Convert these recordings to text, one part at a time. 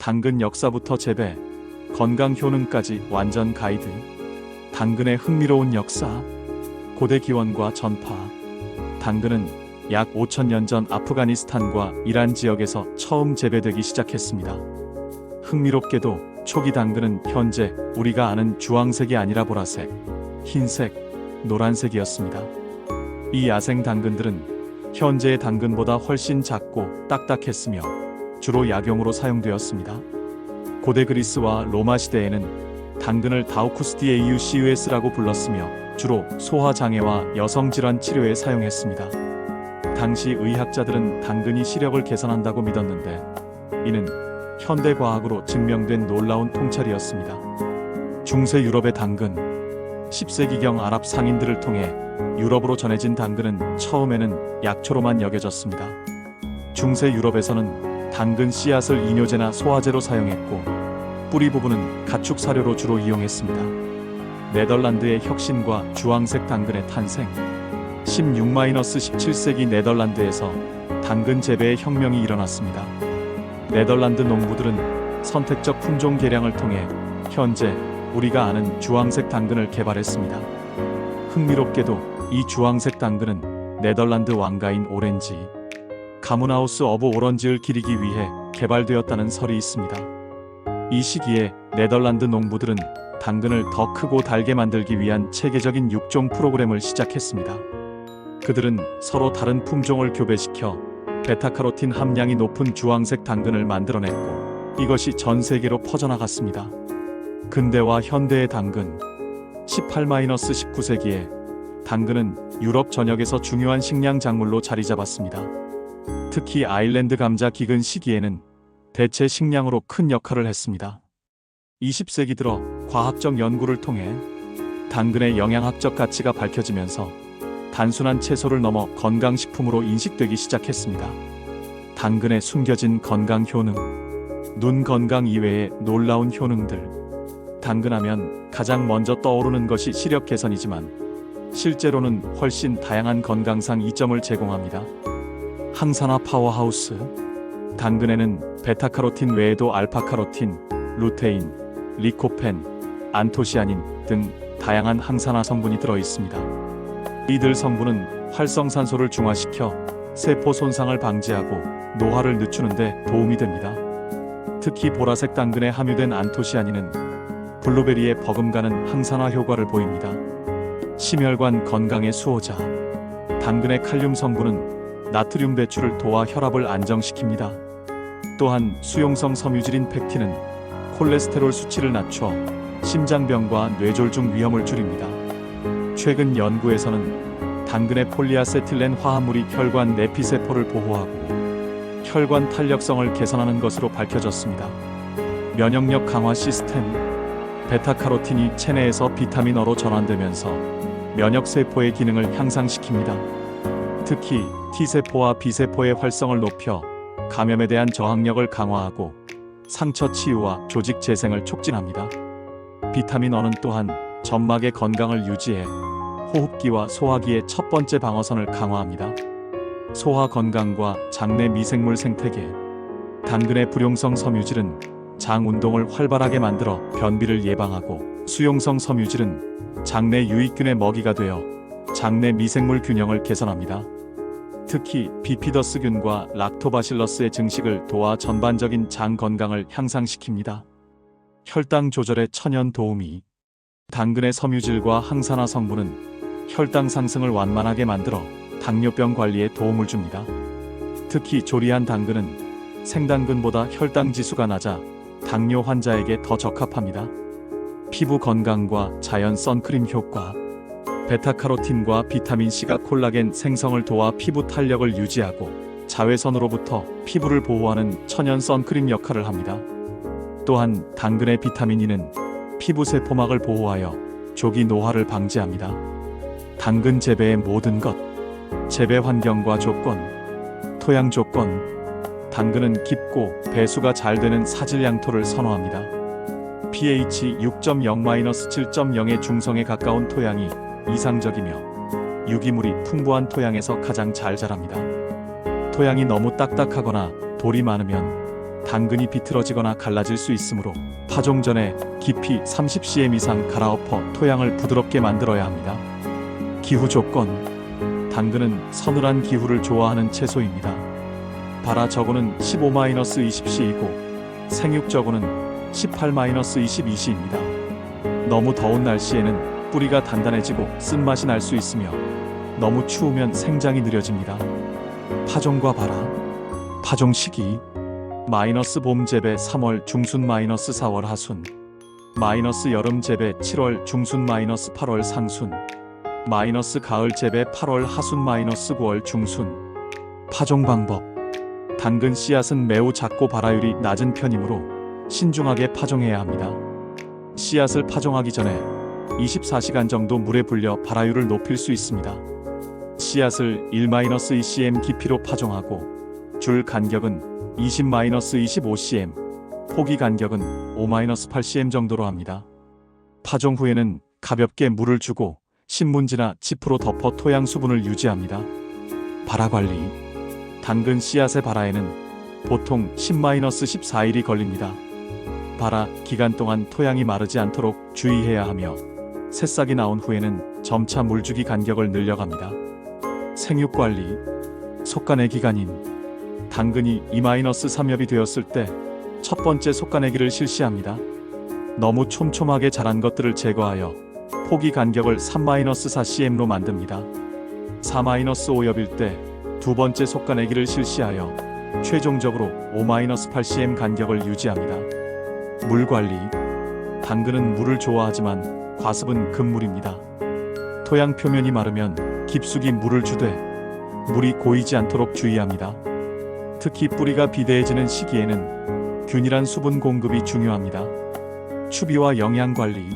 당근 역사부터 재배, 건강 효능까지 완전 가이드. 당근의 흥미로운 역사, 고대 기원과 전파. 당근은 약 5천년 전 아프가니스탄과 이란 지역에서 처음 재배되기 시작했습니다. 흥미롭게도 초기 당근은 현재 우리가 아는 주황색이 아니라 보라색, 흰색, 노란색이었습니다. 이 야생 당근들은 현재의 당근보다 훨씬 작고 딱딱했으며 주로 약용으로 사용되었습니다. 고대 그리스와 로마 시대에는 당근을 다우쿠스티에이우시우스라고 불렀으며 주로 소화 장애와 여성 질환 치료에 사용했습니다. 당시 의학자들은 당근이 시력을 개선한다고 믿었는데 이는 현대 과학으로 증명된 놀라운 통찰이었습니다. 중세 유럽의 당근 10세기경 아랍 상인들을 통해 유럽으로 전해진 당근은 처음에는 약초로만 여겨졌습니다. 중세 유럽에서는 당근 씨앗을 이뇨제나 소화제로 사용했고 뿌리 부분은 가축 사료로 주로 이용했습니다. 네덜란드의 혁신과 주황색 당근의 탄생 16-17세기 네덜란드에서 당근 재배의 혁명이 일어났습니다. 네덜란드 농부들은 선택적 품종 개량을 통해 현재 우리가 아는 주황색 당근을 개발했습니다. 흥미롭게도 이 주황색 당근은 네덜란드 왕가인 오렌지 가문하우스 어브 오런지를 기리기 위해 개발되었다는 설이 있습니다. 이 시기에 네덜란드 농부들은 당근을 더 크고 달게 만들기 위한 체계적인 육종 프로그램을 시작했습니다. 그들은 서로 다른 품종을 교배시켜 베타카로틴 함량이 높은 주황색 당근을 만들어냈고 이것이 전 세계로 퍼져나갔습니다. 근대와 현대의 당근 18-19세기에 당근은 유럽 전역에서 중요한 식량 작물로 자리 잡았습니다. 특히 아일랜드 감자 기근 시기에는 대체 식량으로 큰 역할을 했습니다. 20세기 들어 과학적 연구를 통해 당근의 영양학적 가치가 밝혀지면서 단순한 채소를 넘어 건강식품으로 인식되기 시작했습니다. 당근에 숨겨진 건강 효능, 눈 건강 이외의 놀라운 효능들. 당근하면 가장 먼저 떠오르는 것이 시력 개선이지만 실제로는 훨씬 다양한 건강상 이점을 제공합니다. 항산화 파워하우스. 당근에는 베타카로틴 외에도 알파카로틴, 루테인, 리코펜, 안토시아닌 등 다양한 항산화 성분이 들어 있습니다. 이들 성분은 활성산소를 중화시켜 세포 손상을 방지하고 노화를 늦추는 데 도움이 됩니다. 특히 보라색 당근에 함유된 안토시아닌은 블루베리에 버금가는 항산화 효과를 보입니다. 심혈관 건강의 수호자. 당근의 칼륨 성분은 나트륨 배출을 도와 혈압을 안정시킵니다. 또한 수용성 섬유질인 펙틴은 콜레스테롤 수치를 낮춰 심장병과 뇌졸중 위험을 줄입니다. 최근 연구에서는 당근의 폴리아세틸렌 화합물이 혈관 내피세포를 보호하고 혈관 탄력성을 개선하는 것으로 밝혀졌습니다. 면역력 강화 시스템 베타카로틴이 체내에서 비타민어로 전환되면서 면역세포의 기능을 향상시킵니다. 특히 T세포와 B세포의 활성을 높여 감염에 대한 저항력을 강화하고 상처 치유와 조직 재생을 촉진합니다. 비타민 어는 또한 점막의 건강을 유지해 호흡기와 소화기의 첫 번째 방어선을 강화합니다. 소화 건강과 장내 미생물 생태계 당근의 불용성 섬유질은 장 운동을 활발하게 만들어 변비를 예방하고 수용성 섬유질은 장내 유익균의 먹이가 되어 장내 미생물 균형을 개선합니다. 특히 비피더스균과 락토바실러스의 증식을 도와 전반적인 장 건강을 향상시킵니다. 혈당 조절에 천연 도우미 당근의 섬유질과 항산화 성분은 혈당 상승을 완만하게 만들어 당뇨병 관리에 도움을 줍니다. 특히 조리한 당근은 생당근보다 혈당 지수가 낮아 당뇨 환자에게 더 적합합니다. 피부 건강과 자연 선크림 효과 베타카로틴과 비타민C가 콜라겐 생성을 도와 피부 탄력을 유지하고 자외선으로부터 피부를 보호하는 천연 선크림 역할을 합니다. 또한 당근의 비타민 E는 피부 세포막을 보호하여 조기 노화를 방지합니다. 당근 재배의 모든 것 재배 환경과 조건 토양 조건 당근은 깊고 배수가 잘 되는 사질 양토를 선호합니다. pH 6.0-7.0의 중성에 가까운 토양이 이상적이며 유기물이 풍부한 토양에서 가장 잘 자랍니다. 토양이 너무 딱딱하거나 돌이 많으면 당근이 비틀어지거나 갈라질 수 있으므로 파종 전에 깊이 30cm 이상 갈아엎어 토양을 부드럽게 만들어야 합니다. 기후 조건 당근은 서늘한 기후를 좋아하는 채소입니다. 발화 저고는 15-20C이고 생육 저고는 18-22C입니다. 너무 더운 날씨에는 뿌리가 단단해지고 쓴맛이 날 수 있으며 너무 추우면 생장이 느려집니다. 파종과 발화 파종 시기 마이너스 봄 재배 3월 중순 마이너스 4월 하순 마이너스 여름 재배 7월 중순 마이너스 8월 상순 마이너스 가을 재배 8월 하순 마이너스 9월 중순 파종 방법 당근 씨앗은 매우 작고 발화율이 낮은 편이므로 신중하게 파종해야 합니다. 씨앗을 파종하기 전에 24시간 정도 물에 불려 발화율을 높일 수 있습니다. 씨앗을 1-2cm 깊이로 파종하고 줄 간격은 20-25cm, 포기 간격은 5-8cm 정도로 합니다. 파종 후에는 가볍게 물을 주고 신문지나 지프로 덮어 토양 수분을 유지합니다. 발화 관리 당근 씨앗의 발화에는 보통 10-14일이 걸립니다. 발화 기간 동안 토양이 마르지 않도록 주의해야 하며 새싹이 나온 후에는 점차 물주기 간격을 늘려갑니다. 생육 관리 속간의 기간인 당근이 2-3엽이 되었을 때 첫 번째 속간내기를 실시합니다. 너무 촘촘하게 자란 것들을 제거하여 포기 간격을 3-4cm로 만듭니다. 4-5엽일 때 두 번째 속간내기를 실시하여 최종적으로 5-8cm 간격을 유지합니다. 물 관리 당근은 물을 좋아하지만 과습은 금물입니다. 토양 표면이 마르면 깊숙이 물을 주되 물이 고이지 않도록 주의합니다. 특히 뿌리가 비대해지는 시기에는 균일한 수분 공급이 중요합니다. 추비와 영양 관리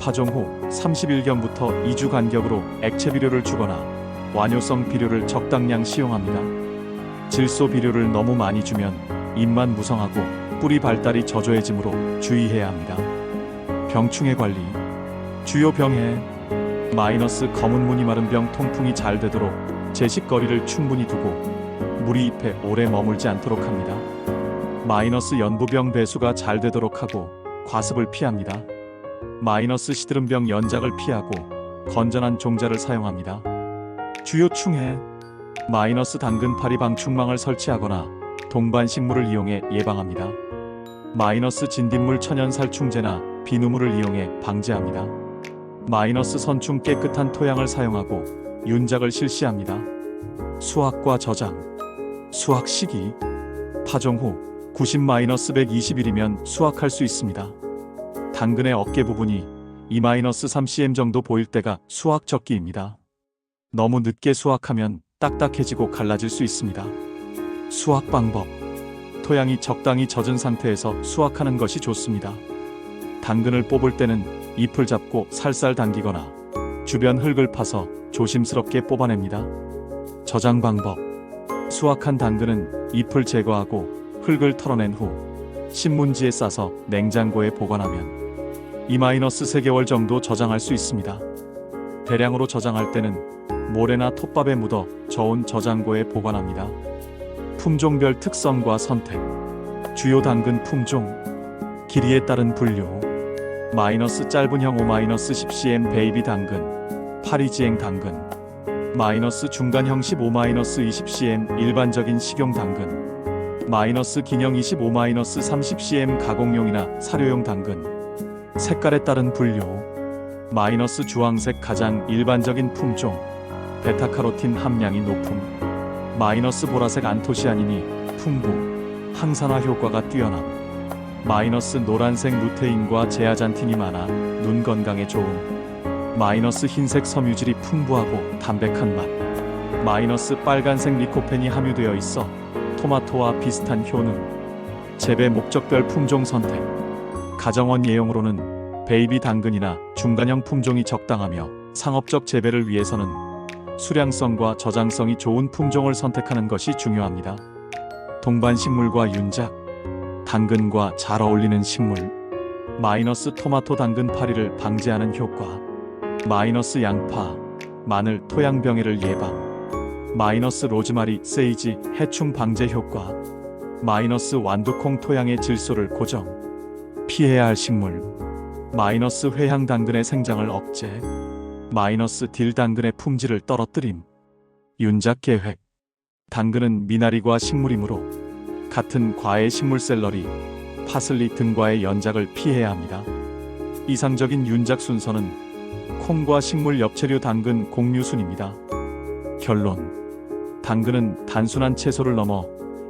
파종 후 30일경부터 2주 간격으로 액체 비료를 주거나 완효성 비료를 적당량 시용합니다. 질소 비료를 너무 많이 주면 잎만 무성하고 뿌리 발달이 저조해지므로 주의해야 합니다. 병충해 관리 주요 병해 마이너스 검은 무늬 마른 병 통풍이 잘 되도록 제식거리를 충분히 두고 물이 잎에 오래 머물지 않도록 합니다. 마이너스 연부병 배수가 잘 되도록 하고 과습을 피합니다. 마이너스 시드름병 연작을 피하고 건전한 종자를 사용합니다. 주요 충해 마이너스 당근파리 방충망을 설치하거나 동반 식물을 이용해 예방합니다. 마이너스 진딧물 천연 살충제나 비누물을 이용해 방제합니다. 마이너스 선충 깨끗한 토양을 사용하고 윤작을 실시합니다. 수확과 저장 수확 시기 파종 후 90-120일이면 수확할 수 있습니다. 당근의 어깨 부분이 2-3cm 정도 보일 때가 수확 적기입니다. 너무 늦게 수확하면 딱딱해지고 갈라질 수 있습니다. 수확 방법 토양이 적당히 젖은 상태에서 수확하는 것이 좋습니다. 당근을 뽑을 때는 잎을 잡고 살살 당기거나 주변 흙을 파서 조심스럽게 뽑아냅니다. 저장 방법 수확한 당근은 잎을 제거하고 흙을 털어낸 후 신문지에 싸서 냉장고에 보관하면 2-3개월 정도 저장할 수 있습니다. 대량으로 저장할 때는 모래나 톱밥에 묻어 저온 저장고에 보관합니다. 품종별 특성과 선택 주요 당근 품종 길이에 따른 분류 마이너스 짧은형 5-10cm 베이비 당근 파리지행 당근 마이너스 중간형 15-20cm 일반적인 식용 당근 마이너스 긴형 25-30cm 가공용이나 사료용 당근. 색깔에 따른 분류. 마이너스 주황색 가장 일반적인 품종. 베타카로틴 함량이 높음. 마이너스 보라색 안토시아닌이 풍부. 항산화 효과가 뛰어남 마이너스 노란색 루테인과 제아잔틴이 많아 눈 건강에 좋음. 마이너스 흰색 섬유질이 풍부하고 담백한 맛. 마이너스 빨간색 리코펜이 함유되어 있어 토마토와 비슷한 효능. 재배 목적별 품종 선택. 가정원 예용으로는 베이비 당근이나 중간형 품종이 적당하며 상업적 재배를 위해서는 수량성과 저장성이 좋은 품종을 선택하는 것이 중요합니다. 동반 식물과 윤작, 당근과 잘 어울리는 식물, 마이너스 토마토 당근 파리를 방지하는 효과, 마이너스 양파, 마늘 토양병해를 예방, 마이너스 로즈마리 세이지 해충 방제 효과, 마이너스 완두콩 토양의 질소를 고정. 피해야 할 식물. 마이너스 회향 당근의 생장을 억제. 마이너스 딜 당근의 품질을 떨어뜨림. 윤작 계획. 당근은 미나리과 식물이므로 같은 과의 식물 샐러리, 파슬리 등과의 연작을 피해야 합니다. 이상적인 윤작 순서는 콩과 식물 엽채류 당근 공유순입니다. 결론. 당근은 단순한 채소를 넘어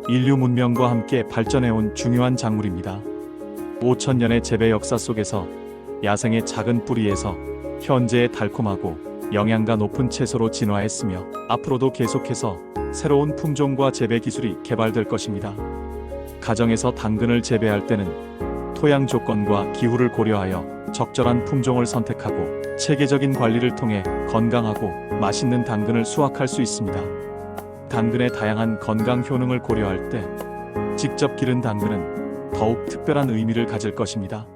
인류 문명과 함께 발전해온 중요한 작물입니다. 5천년의 재배 역사 속에서 야생의 작은 뿌리에서 현재의 달콤하고 영양가 높은 채소로 진화했으며 앞으로도 계속해서 새로운 품종과 재배 기술이 개발될 것입니다. 가정에서 당근을 재배할 때는 토양 조건과 기후를 고려하여 적절한 품종을 선택하고 체계적인 관리를 통해 건강하고 맛있는 당근을 수확할 수 있습니다. 당근의 다양한 건강 효능을 고려할 때 직접 기른 당근은 더욱 특별한 의미를 가질 것입니다.